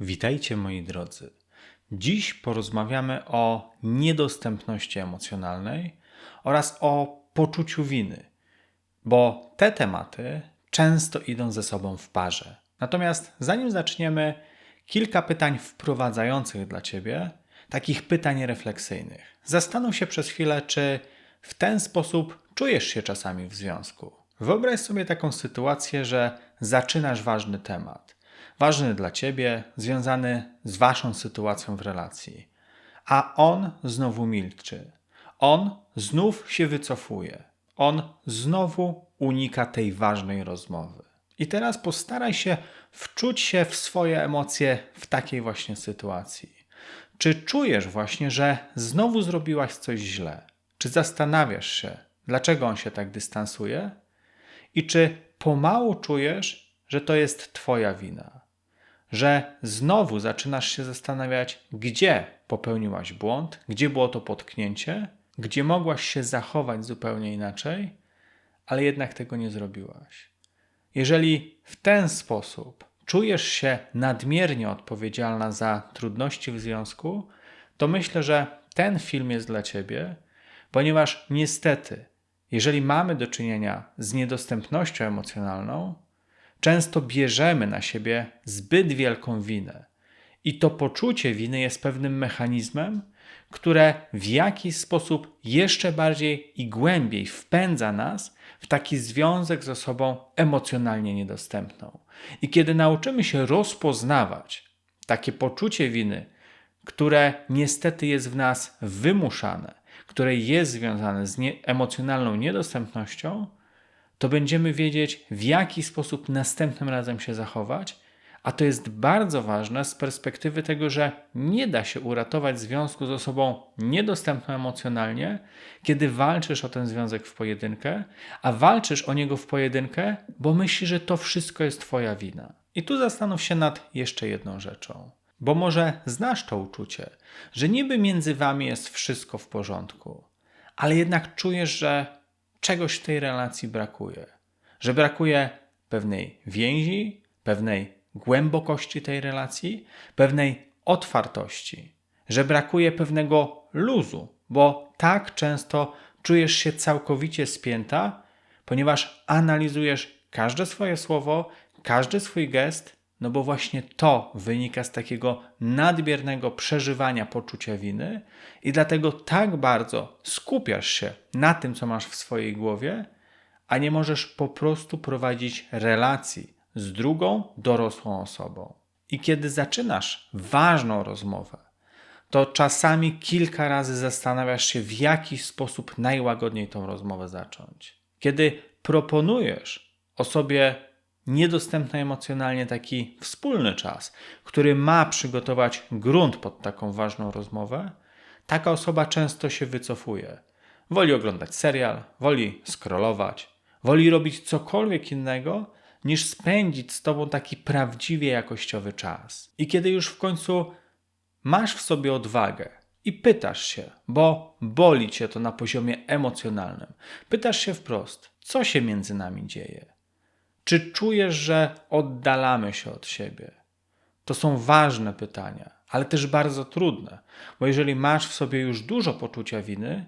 Witajcie moi drodzy. Dziś porozmawiamy o niedostępności emocjonalnej oraz o poczuciu winy, bo te tematy często idą ze sobą w parze. Natomiast zanim zaczniemy, kilka pytań wprowadzających dla Ciebie, takich pytań refleksyjnych. Zastanów się przez chwilę, czy w ten sposób czujesz się czasami w związku. Wyobraź sobie taką sytuację, że zaczynasz ważny temat ważny dla ciebie, związany z waszą sytuacją w relacji. A on znowu milczy. On znów się wycofuje. On znowu unika tej ważnej rozmowy. I teraz postaraj się wczuć się w swoje emocje w takiej właśnie sytuacji. Czy czujesz właśnie, że znowu zrobiłaś coś źle? Czy zastanawiasz się, dlaczego on się tak dystansuje? I czy pomału czujesz, że to jest Twoja wina? Że znowu zaczynasz się zastanawiać, gdzie popełniłaś błąd, gdzie było to potknięcie, gdzie mogłaś się zachować zupełnie inaczej, ale jednak tego nie zrobiłaś. Jeżeli w ten sposób czujesz się nadmiernie odpowiedzialna za trudności w związku, to myślę, że ten film jest dla ciebie, ponieważ niestety, jeżeli mamy do czynienia z niedostępnością emocjonalną, często bierzemy na siebie zbyt wielką winę. I to poczucie winy jest pewnym mechanizmem, które w jakiś sposób jeszcze bardziej i głębiej wpędza nas w taki związek ze sobą emocjonalnie niedostępną. I kiedy nauczymy się rozpoznawać takie poczucie winy, które niestety jest w nas wymuszane, które jest związane z nie emocjonalną niedostępnością, to będziemy wiedzieć, w jaki sposób następnym razem się zachować, a to jest bardzo ważne z perspektywy tego, że nie da się uratować związku z osobą niedostępną emocjonalnie, kiedy walczysz o ten związek w pojedynkę, a walczysz o niego w pojedynkę, bo myślisz, że to wszystko jest Twoja wina. I tu zastanów się nad jeszcze jedną rzeczą. Bo może znasz to uczucie, że niby między wami jest wszystko w porządku, ale jednak czujesz, że czegoś w tej relacji brakuje. Że brakuje pewnej więzi, pewnej głębokości tej relacji, pewnej otwartości, że brakuje pewnego luzu, bo tak często czujesz się całkowicie spięta, ponieważ analizujesz każde swoje słowo, każdy swój gest, no bo właśnie to wynika z takiego nadmiernego przeżywania poczucia winy i dlatego tak bardzo skupiasz się na tym, co masz w swojej głowie, a nie możesz po prostu prowadzić relacji z drugą dorosłą osobą. I kiedy zaczynasz ważną rozmowę, to czasami kilka razy zastanawiasz się, w jaki sposób najłagodniej tą rozmowę zacząć. Kiedy proponujesz osobie niedostępny emocjonalnie taki wspólny czas, który ma przygotować grunt pod taką ważną rozmowę, taka osoba często się wycofuje. Woli oglądać serial, woli scrollować, woli robić cokolwiek innego, niż spędzić z tobą taki prawdziwie jakościowy czas. I kiedy już w końcu masz w sobie odwagę i pytasz się, bo boli cię to na poziomie emocjonalnym, pytasz się wprost, co się między nami dzieje czy czujesz, że oddalamy się od siebie? To są ważne pytania, ale też bardzo trudne, bo jeżeli masz w sobie już dużo poczucia winy,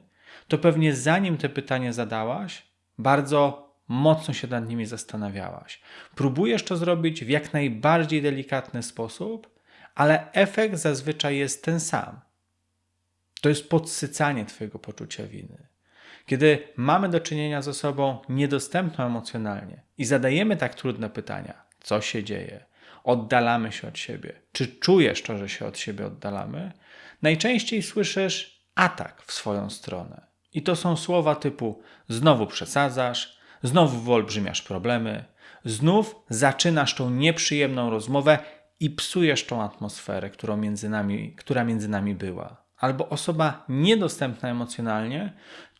to pewnie zanim te pytanie zadałaś, bardzo mocno się nad nimi zastanawiałaś. Próbujesz to zrobić w jak najbardziej delikatny sposób, ale efekt zazwyczaj jest ten sam. To jest podsycanie Twojego poczucia winy. Kiedy mamy do czynienia z osobą niedostępną emocjonalnie i zadajemy tak trudne pytania, co się dzieje, oddalamy się od siebie, czy czujesz to, że się od siebie oddalamy, najczęściej słyszysz atak w swoją stronę. I to są słowa typu znowu przesadzasz, znowu wyolbrzymiasz problemy, znów zaczynasz tą nieprzyjemną rozmowę i psujesz tą atmosferę, którą między nami, która między nami była albo osoba niedostępna emocjonalnie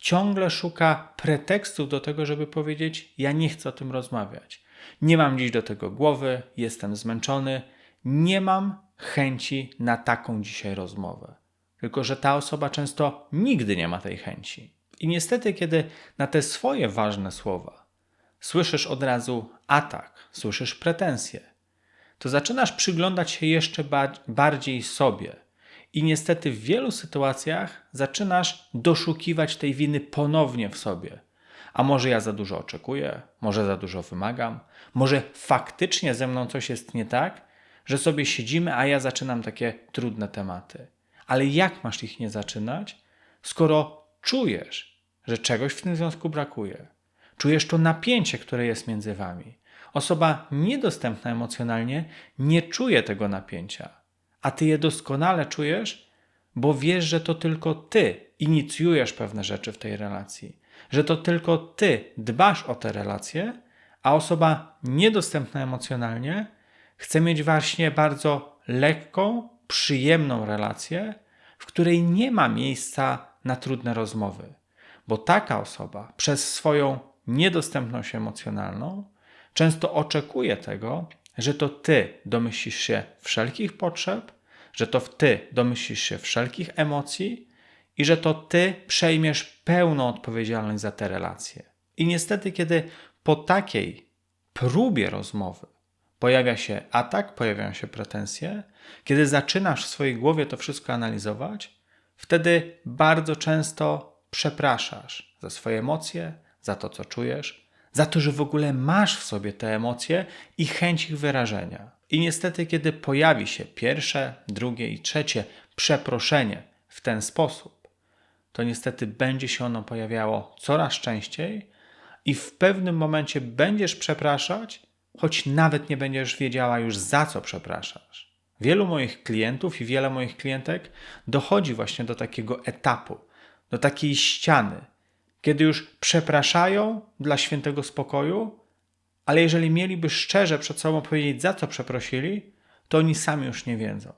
ciągle szuka pretekstów do tego, żeby powiedzieć: Ja nie chcę o tym rozmawiać. Nie mam dziś do tego głowy, jestem zmęczony, nie mam chęci na taką dzisiaj rozmowę. Tylko, że ta osoba często nigdy nie ma tej chęci. I niestety, kiedy na te swoje ważne słowa słyszysz od razu atak, słyszysz pretensje, to zaczynasz przyglądać się jeszcze bardziej sobie. I niestety w wielu sytuacjach zaczynasz doszukiwać tej winy ponownie w sobie. A może ja za dużo oczekuję, może za dużo wymagam, może faktycznie ze mną coś jest nie tak, że sobie siedzimy, a ja zaczynam takie trudne tematy. Ale jak masz ich nie zaczynać, skoro czujesz, że czegoś w tym związku brakuje? Czujesz to napięcie, które jest między wami. Osoba niedostępna emocjonalnie nie czuje tego napięcia, a ty je doskonale czujesz, bo wiesz, że to tylko ty inicjujesz pewne rzeczy w tej relacji, że to tylko ty dbasz o te relacje, a osoba niedostępna emocjonalnie chce mieć właśnie bardzo lekką, przyjemną relację, w której nie ma miejsca na trudne rozmowy, bo taka osoba przez swoją niedostępność emocjonalną często oczekuje tego, że to ty domyślisz się wszelkich potrzeb, że to ty domyślisz się wszelkich emocji i że to ty przejmiesz pełną odpowiedzialność za te relacje. I niestety, kiedy po takiej próbie rozmowy pojawia się atak, pojawiają się pretensje, kiedy zaczynasz w swojej głowie to wszystko analizować, wtedy bardzo często przepraszasz za swoje emocje, za to, co czujesz, za to, że w ogóle masz w sobie te emocje i chęć ich wyrażenia. I niestety, kiedy pojawi się pierwsze, drugie i trzecie przeproszenie w ten sposób, to niestety będzie się ono pojawiało coraz częściej i w pewnym momencie będziesz przepraszać, choć nawet nie będziesz wiedziała już za co przepraszasz. Wielu moich klientów i wiele moich klientek dochodzi właśnie do takiego etapu, do takiej ściany, kiedy już przepraszają dla świętego spokoju, ale jeżeli mieliby szczerze przed sobą powiedzieć, za co przeprosili, to oni sami już nie wiedzą.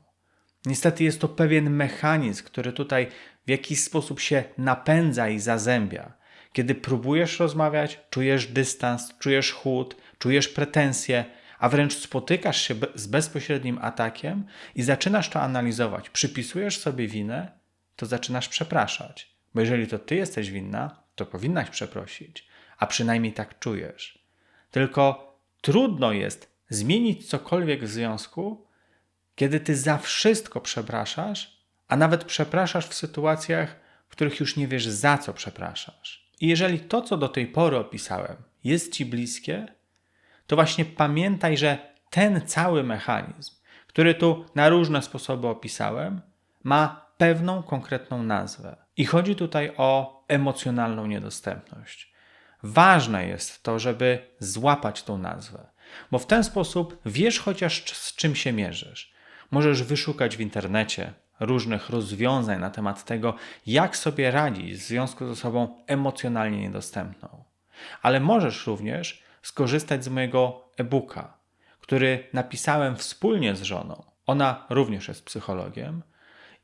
Niestety jest to pewien mechanizm, który tutaj w jakiś sposób się napędza i zazębia. Kiedy próbujesz rozmawiać, czujesz dystans, czujesz chłód, czujesz pretensje, a wręcz spotykasz się z bezpośrednim atakiem i zaczynasz to analizować, przypisujesz sobie winę, to zaczynasz przepraszać. Bo jeżeli to ty jesteś winna, to powinnaś przeprosić, a przynajmniej tak czujesz. Tylko trudno jest zmienić cokolwiek w związku, kiedy ty za wszystko przepraszasz, a nawet przepraszasz w sytuacjach, w których już nie wiesz za co przepraszasz. I jeżeli to, co do tej pory opisałem, jest ci bliskie, to właśnie pamiętaj, że ten cały mechanizm, który tu na różne sposoby opisałem, ma pewną konkretną nazwę. I chodzi tutaj o emocjonalną niedostępność. Ważne jest to, żeby złapać tą nazwę, bo w ten sposób wiesz chociaż z czym się mierzysz. Możesz wyszukać w internecie różnych rozwiązań na temat tego, jak sobie radzić w związku z osobą emocjonalnie niedostępną. Ale możesz również skorzystać z mojego e-booka, który napisałem wspólnie z żoną. Ona również jest psychologiem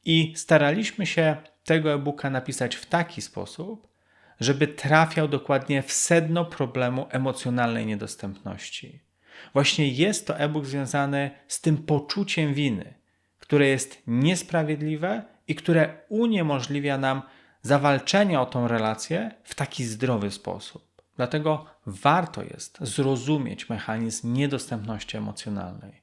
i staraliśmy się tego e-booka napisać w taki sposób, żeby trafiał dokładnie w sedno problemu emocjonalnej niedostępności. Właśnie jest to e-book związany z tym poczuciem winy, które jest niesprawiedliwe i które uniemożliwia nam zawalczenie o tą relację w taki zdrowy sposób. Dlatego warto jest zrozumieć mechanizm niedostępności emocjonalnej.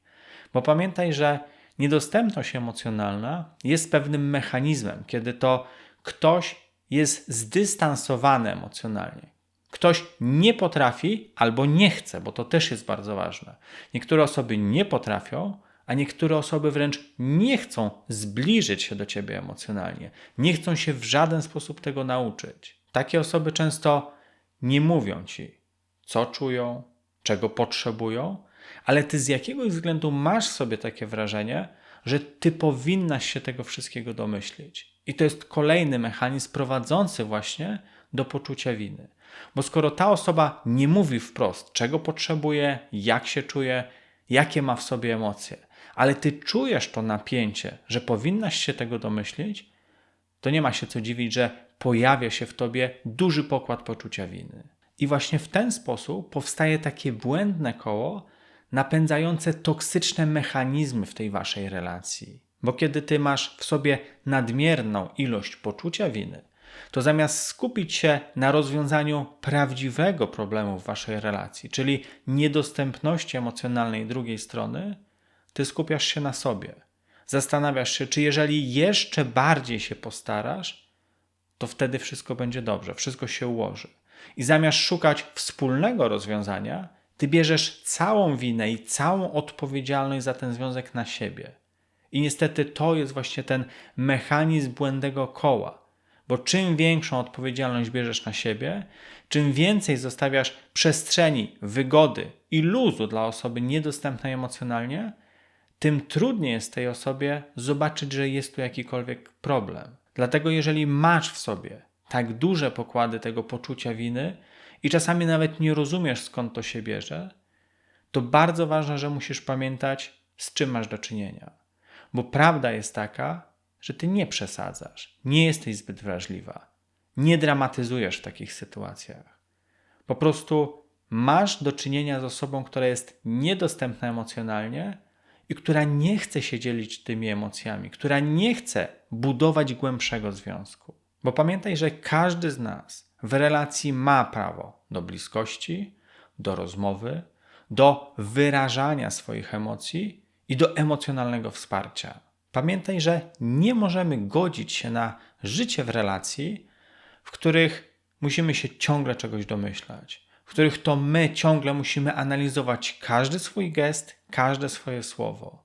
Bo pamiętaj, że Niedostępność emocjonalna jest pewnym mechanizmem, kiedy to ktoś jest zdystansowany emocjonalnie. Ktoś nie potrafi albo nie chce, bo to też jest bardzo ważne. Niektóre osoby nie potrafią, a niektóre osoby wręcz nie chcą zbliżyć się do ciebie emocjonalnie. Nie chcą się w żaden sposób tego nauczyć. Takie osoby często nie mówią ci, co czują, czego potrzebują, ale ty z jakiegoś względu masz sobie takie wrażenie, że ty powinnaś się tego wszystkiego domyślić. I to jest kolejny mechanizm prowadzący właśnie do poczucia winy. Bo skoro ta osoba nie mówi wprost, czego potrzebuje, jak się czuje, jakie ma w sobie emocje, ale ty czujesz to napięcie, że powinnaś się tego domyślić, to nie ma się co dziwić, że pojawia się w tobie duży pokład poczucia winy. I właśnie w ten sposób powstaje takie błędne koło, napędzające toksyczne mechanizmy w tej waszej relacji. Bo kiedy ty masz w sobie nadmierną ilość poczucia winy, to zamiast skupić się na rozwiązaniu prawdziwego problemu w waszej relacji, czyli niedostępności emocjonalnej drugiej strony, ty skupiasz się na sobie. Zastanawiasz się, czy jeżeli jeszcze bardziej się postarasz, to wtedy wszystko będzie dobrze, wszystko się ułoży. I zamiast szukać wspólnego rozwiązania, ty bierzesz całą winę i całą odpowiedzialność za ten związek na siebie. I niestety to jest właśnie ten mechanizm błędnego koła. Bo czym większą odpowiedzialność bierzesz na siebie, czym więcej zostawiasz przestrzeni, wygody i luzu dla osoby niedostępnej emocjonalnie, tym trudniej jest tej osobie zobaczyć, że jest tu jakikolwiek problem. Dlatego, jeżeli masz w sobie tak duże pokłady tego poczucia winy i czasami nawet nie rozumiesz, skąd to się bierze, to bardzo ważne, że musisz pamiętać, z czym masz do czynienia. Bo prawda jest taka, że ty nie przesadzasz, nie jesteś zbyt wrażliwa, nie dramatyzujesz w takich sytuacjach. Po prostu masz do czynienia z osobą, która jest niedostępna emocjonalnie i która nie chce się dzielić tymi emocjami, która nie chce budować głębszego związku. Bo pamiętaj, że każdy z nas w relacji ma prawo do bliskości, do rozmowy, do wyrażania swoich emocji i do emocjonalnego wsparcia. Pamiętaj, że nie możemy godzić się na życie w relacji, w których musimy się ciągle czegoś domyślać, w których to my ciągle musimy analizować każdy swój gest, każde swoje słowo.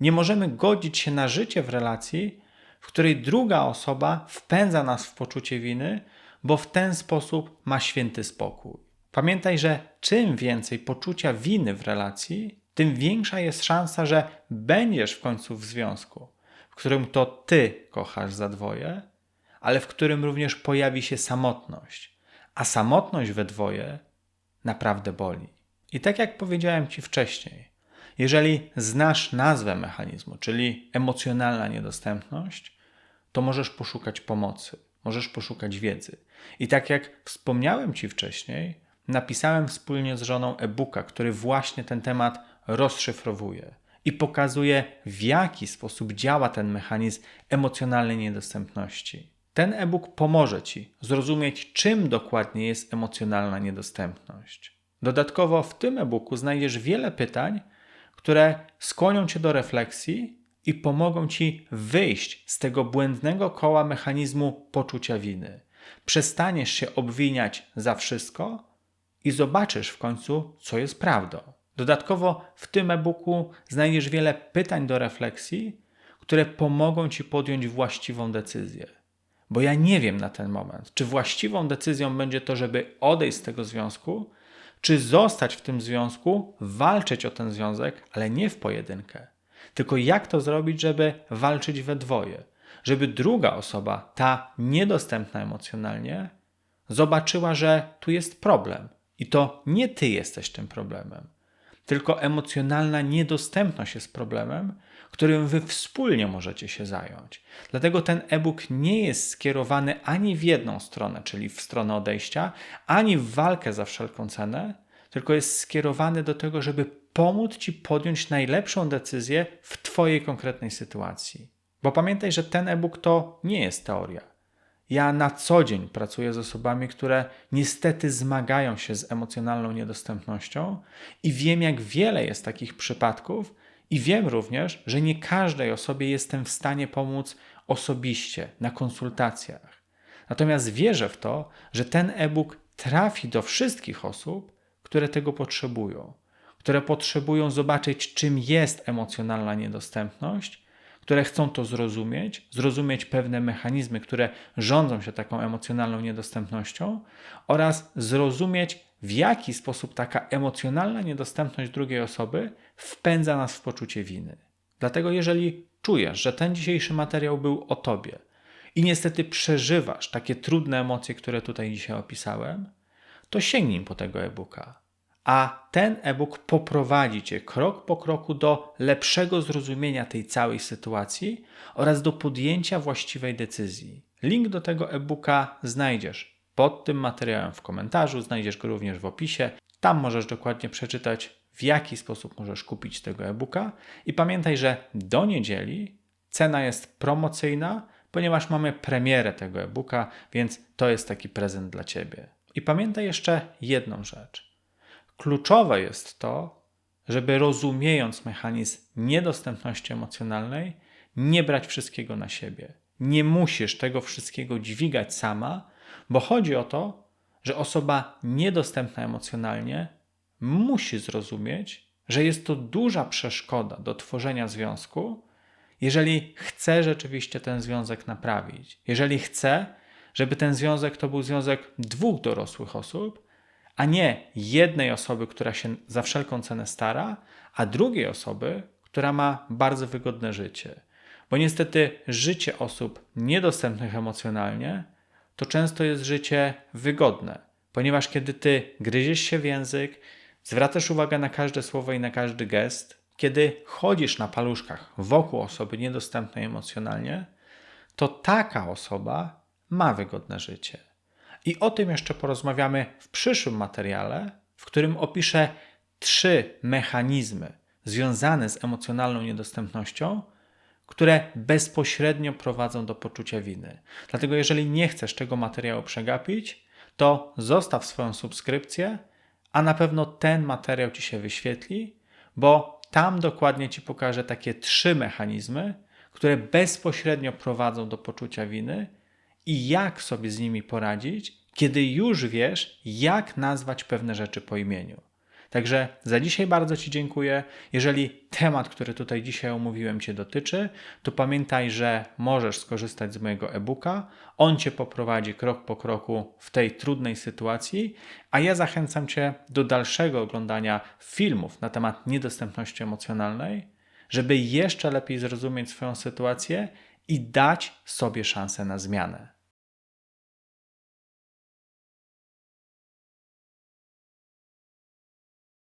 Nie możemy godzić się na życie w relacji, w której druga osoba wpędza nas w poczucie winy, bo w ten sposób ma święty spokój. Pamiętaj, że czym więcej poczucia winy w relacji, tym większa jest szansa, że będziesz w końcu w związku, w którym to ty kochasz za dwoje, ale w którym również pojawi się samotność. A samotność we dwoje naprawdę boli. I tak jak powiedziałem ci wcześniej, jeżeli znasz nazwę mechanizmu, czyli emocjonalna niedostępność, to możesz poszukać pomocy, możesz poszukać wiedzy. I tak jak wspomniałem ci wcześniej, napisałem wspólnie z żoną e-booka, który właśnie ten temat rozszyfrowuje i pokazuje, w jaki sposób działa ten mechanizm emocjonalnej niedostępności. Ten e-book pomoże Ci zrozumieć, czym dokładnie jest emocjonalna niedostępność. Dodatkowo w tym e-booku znajdziesz wiele pytań, które skłonią Cię do refleksji i pomogą Ci wyjść z tego błędnego koła mechanizmu poczucia winy. Przestaniesz się obwiniać za wszystko i zobaczysz w końcu, co jest prawdą. Dodatkowo w tym e-booku znajdziesz wiele pytań do refleksji, które pomogą Ci podjąć właściwą decyzję. Bo ja nie wiem na ten moment, czy właściwą decyzją będzie to, żeby odejść z tego związku, czy zostać w tym związku, walczyć o ten związek, ale nie w pojedynkę. Tylko jak to zrobić, żeby walczyć we dwoje? Żeby druga osoba, ta niedostępna emocjonalnie, zobaczyła, że tu jest problem. I to nie ty jesteś tym problemem tylko emocjonalna niedostępność jest problemem, którym wy wspólnie możecie się zająć. Dlatego ten e-book nie jest skierowany ani w jedną stronę, czyli w stronę odejścia, ani w walkę za wszelką cenę, tylko jest skierowany do tego, żeby pomóc ci podjąć najlepszą decyzję w Twojej konkretnej sytuacji. Bo pamiętaj, że ten e-book to nie jest teoria. Ja na co dzień pracuję z osobami, które niestety zmagają się z emocjonalną niedostępnością i wiem, jak wiele jest takich przypadków, i wiem również, że nie każdej osobie jestem w stanie pomóc osobiście na konsultacjach. Natomiast wierzę w to, że ten e-book trafi do wszystkich osób, które tego potrzebują, które potrzebują zobaczyć, czym jest emocjonalna niedostępność które chcą to zrozumieć, zrozumieć pewne mechanizmy, które rządzą się taką emocjonalną niedostępnością oraz zrozumieć, w jaki sposób taka emocjonalna niedostępność drugiej osoby wpędza nas w poczucie winy. Dlatego, jeżeli czujesz, że ten dzisiejszy materiał był o tobie i niestety przeżywasz takie trudne emocje, które tutaj dzisiaj opisałem, to sięgnij po tego e-booka a ten e-book poprowadzi Cię krok po kroku do lepszego zrozumienia tej całej sytuacji oraz do podjęcia właściwej decyzji. Link do tego e-booka znajdziesz pod tym materiałem w komentarzu, znajdziesz go również w opisie. Tam możesz dokładnie przeczytać, w jaki sposób możesz kupić tego e-booka. I pamiętaj, że do niedzieli cena jest promocyjna, ponieważ mamy premierę tego e-booka, więc to jest taki prezent dla Ciebie. I pamiętaj jeszcze jedną rzecz. Kluczowe jest to, żeby rozumiejąc mechanizm niedostępności emocjonalnej, nie brać wszystkiego na siebie. Nie musisz tego wszystkiego dźwigać sama, bo chodzi o to, że osoba niedostępna emocjonalnie musi zrozumieć, że jest to duża przeszkoda do tworzenia związku, jeżeli chce rzeczywiście ten związek naprawić. Jeżeli chce, żeby ten związek to był związek dwóch dorosłych osób, a nie jednej osoby, która się za wszelką cenę stara, a drugiej osoby, która ma bardzo wygodne życie. Bo niestety życie osób niedostępnych emocjonalnie to często jest życie wygodne, ponieważ kiedy ty gryziesz się w język, zwracasz uwagę na każde słowo i na każdy gest, kiedy chodzisz na paluszkach wokół osoby niedostępnej emocjonalnie, to taka osoba ma wygodne życie. I o tym jeszcze porozmawiamy w przyszłym materiale, w którym opiszę trzy mechanizmy związane z emocjonalną niedostępnością, które bezpośrednio prowadzą do poczucia winy. Dlatego, jeżeli nie chcesz tego materiału przegapić, to zostaw swoją subskrypcję, a na pewno ten materiał ci się wyświetli, bo tam dokładnie ci pokażę takie trzy mechanizmy, które bezpośrednio prowadzą do poczucia winy i jak sobie z nimi poradzić, kiedy już wiesz, jak nazwać pewne rzeczy po imieniu. Także za dzisiaj bardzo Ci dziękuję. Jeżeli temat, który tutaj dzisiaj omówiłem, Cię dotyczy, to pamiętaj, że możesz skorzystać z mojego e-booka. On Cię poprowadzi krok po kroku w tej trudnej sytuacji, a ja zachęcam Cię do dalszego oglądania filmów na temat niedostępności emocjonalnej, żeby jeszcze lepiej zrozumieć swoją sytuację i dać sobie szansę na zmianę.